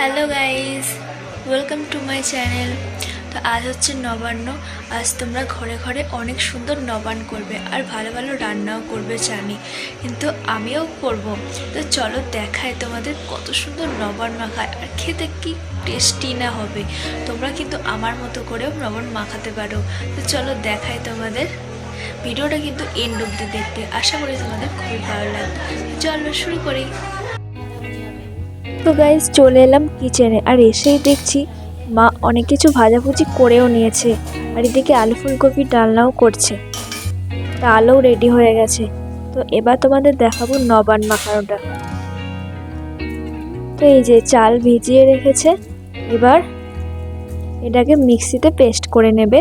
Hello guys welcome to my channel তো আজ হচ্ছে নবান্ন। আজ তোমরা ঘরে ঘরে অনেক সুন্দর নবান্ন করবে আর ভালো ভালো রান্নাও করবে, জানি। কিন্তু আমিও করব। তো চলো দেখায় তোমাদের কত সুন্দর নবান্ন মাখায় আর খেতে কি টেস্টি না হবে। তোমরা কিন্তু আমার মতো করেও নবান মাখাতে পারো। তো চলো দেখায় তোমাদের। ভিডিওটা কিন্তু এন্ড অব্দি দেখতে। আশা করি তোমাদের খুবই ভালো লাগবে। চলো শুরু করি। তো গাইজ চলে এলাম কিচেনে আর এসেই দেখছি মা অনেক কিছু ভাজাভুজি করেও নিয়েছে। আর এদিকে আলু ফুলকপি ডালনাও করছে। ডালও রেডি হয়ে গেছে। তো এবার তোমাদের দেখাবো নবান মাখানোটা তো এই যে চাল ভিজিয়ে রেখেছে। এবার এটাকে মিক্সিতে পেস্ট করে নেবে।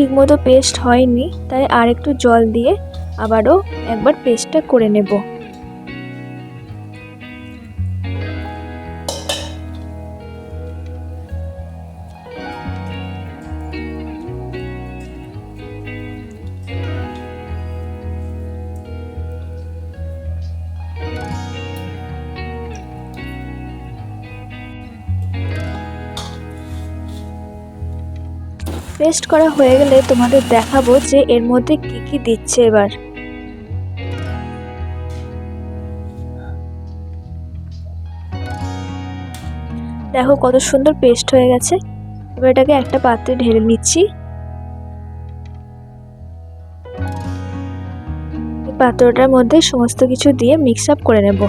ঠিকমতো পেস্ট হয়নি তাই আর একটু জল দিয়ে আবারও একবার পেস্টটা করে নেব। পেস্ট করা হয়ে গেলে তোমাদের দেখাবো যে এর মধ্যে কি কি দিচ্ছে এবার। দেখো কত সুন্দর পেস্ট হয়ে গেছে। এবার এটাকে একটা পাত্রে ঢেলে নিচ্ছি। পাত্রটার মধ্যে সমস্ত কিছু দিয়ে মিক্স আপ করে নেব।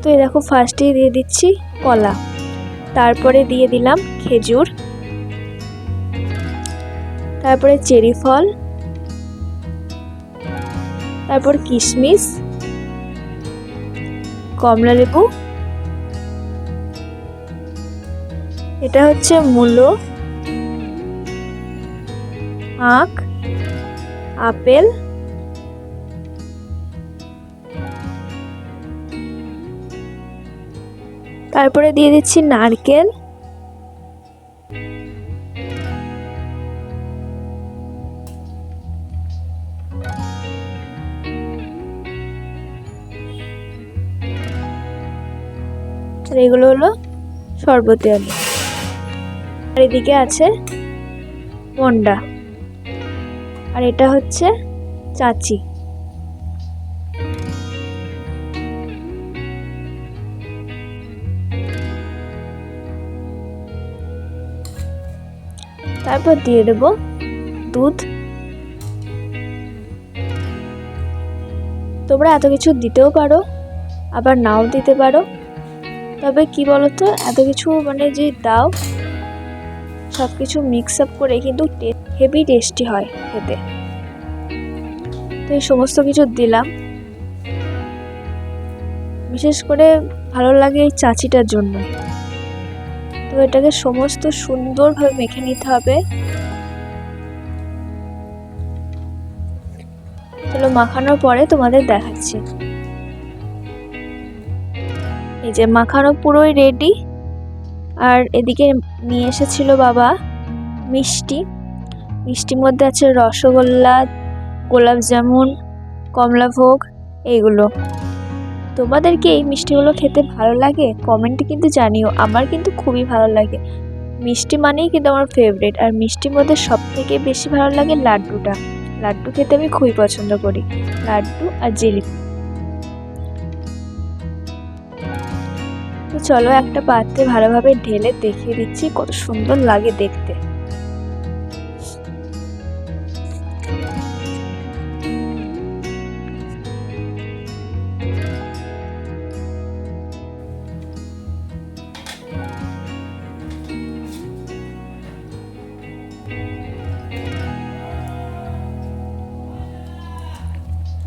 তো এই দেখো ফার্স্টেই দিয়ে দিচ্ছি কলা। তারপরে দিয়ে দিলাম খেজুর। তারপরে চেরি ফল, তারপর কিশমিশ, কমলা লেবু, এটা হচ্ছে মূলো, আখ, আপেল, তারপরে দিয়ে দিচ্ছি নারকেল। আর এগুলো হলো শরবতি আলু। আর এদিকে আছে মন্ডা। আর এটা হচ্ছে চাচি। তারপর দিয়ে দেব দুধ। তোমরা এত কিছু দিতেও পারো, আবার নাও দিতে পারো। তবে কি বলতো, এত কিছু মানে যে দাও সব কিছু মিক্স আপ করে কিন্তু হেভি টেস্টি হয় খেতে। তো এই সমস্ত কিছু দিলাম। বিশেষ করে ভালো লাগে এই চাচিটার জন্য। তো এটাকে সমস্ত সুন্দরভাবে মেখে নিতে হবে। চলো মাখানোর পরে তোমাদের দেখাচ্ছি। এই যে মাখানো পুরোই রেডি আর এদিকে নিয়ে এসেছিল বাবা মিষ্টি। মিষ্টির মধ্যে আছে রসগোল্লা, গোলাপ জামুন কমলাভোগ এইগুলো তোমাদেরকে এই মিষ্টিগুলো খেতে ভালো লাগে? কমেন্টে কিন্তু জানিও। আমার কিন্তু খুবই ভালো লাগে। মিষ্টি মানেই কিন্তু আমার ফেভারিট আর মিষ্টির মধ্যে সব থেকে বেশি ভালো লাগে লাড্ডুটা। লাড্ডু খেতে আমি খুবই পছন্দ করি। লাড্ডু আর জিলিপি। তো চলো একটা পাত্রে ভালোভাবে ঢেলে দেখিয়ে দিচ্ছি কত সুন্দর লাগে দেখতে।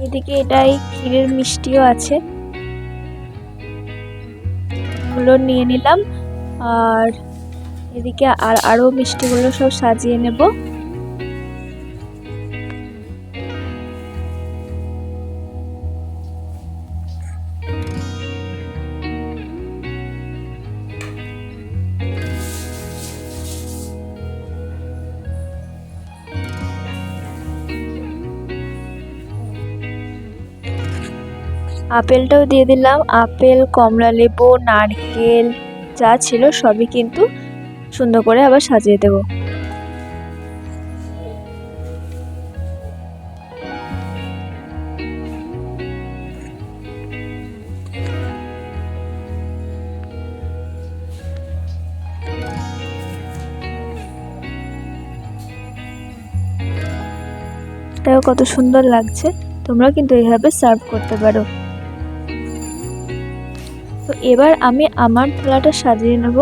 এদিকে এটাই ক্ষীরের মিষ্টিও আছে। গুলো নিয়ে নিলাম। আর এদিকে আর আরও মিষ্টিগুলো সব সাজিয়ে নেব। আপেলটাও দিয়ে দিলাম। আপেল, কমলা লেবু, নারকেল, যা ছিল সবই কিন্তু সুন্দর করে আবার সাজিয়ে দেবো। দেখো কত সুন্দর লাগছে। তোমরা কিন্তু এইভাবে সার্ভ করতে পারো। তো এবার আমি আমার থালাটা সাজিয়ে নেব।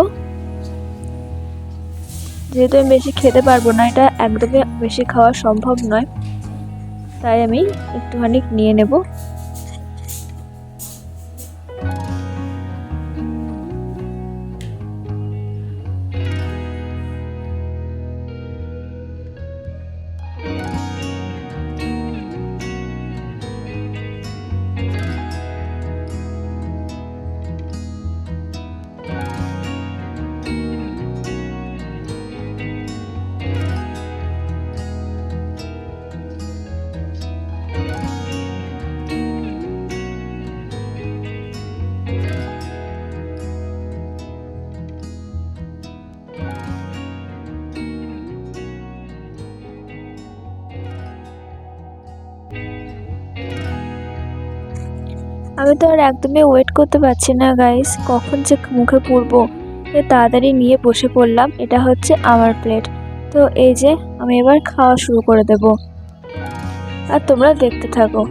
যেহেতু আমি বেশি খেতে পারব না, এটা একদমই বেশি খাওয়া সম্ভব নয়, তাই আমি একটুখানি নিয়ে নেব। আমি তো আর একদমই ওয়েট করতে পারছি না গাইস কখন যে মুখে পুরবো তাড়াতাড়ি নিয়ে বসে পড়লাম। এটা হচ্ছে আমার প্লেট তো এই যে, আমি এবার খাওয়া শুরু করে দেব। আর তোমরা দেখতে থাকো।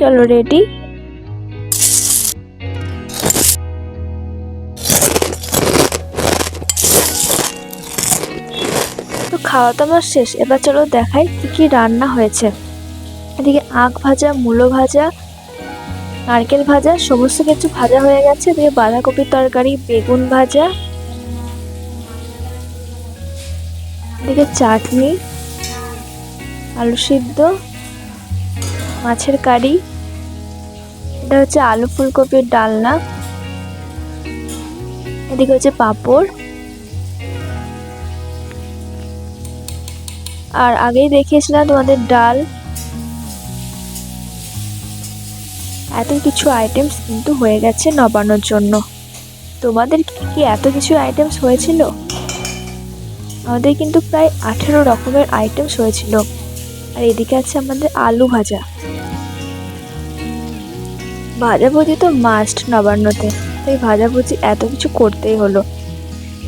চলো রেডি তো খাওয়া আমার শেষ। এবার চলো দেখাই কি কি রান্না হয়েছে। এদিকে আখ ভাজা, মূলো ভাজা, নারকেল ভাজা, সমস্ত কিছু ভাজা হয়ে গেছে। এদিকে বাঁধাকপির তরকারি, বেগুন ভাজা, এদিকে চাটনি, আলু সিদ্ধ মাছের কারি। এটা হচ্ছে আলু ফুলকপির ডালনা। এদিকে হচ্ছে পাঁপড়। আর আগেই দেখিয়েছিলাম তোমাদের ডাল। এত কিছু আইটেমস কিন্তু হয়ে গেছে নবানোর জন্য। তোমাদের কি এত কিছু আইটেমস হয়েছিল? আমাদের কিন্তু প্রায় আঠেরো রকমের আইটেমস হয়েছিল। আর এদিকে আছে আমাদের আলু ভাজা। ভাজাভুজি তো মাস্ট নবান্নতে। তাই ভাজাভুজি এত কিছু করতেই হলো।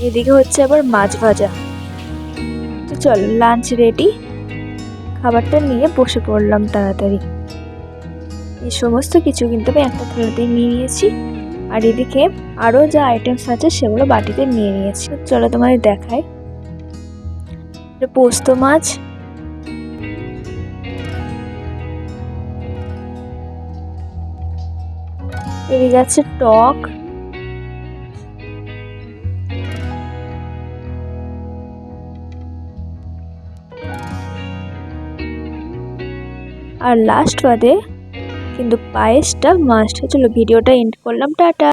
এদিকে হচ্ছে আবার মাছ ভাজা। তো চলো লাঞ্চ রেডি খাবারটা নিয়ে বসে পড়লাম তাড়াতাড়ি। এই সমস্ত কিছু কিন্তু আমি একটা থালাতেই নিয়ে নিয়েছি। আর এদিকে আরও যা আইটেমস আছে সেগুলো বাটিতে নিয়ে নিয়েছি। চলো তোমাদের দেখায় পোস্ত মাছ এদিকে আছে টক। আর লাস্ট বাদে কিন্তু পায়েসটা মাস্ট চলো ভিডিওটা এন্ড করলাম টাটা।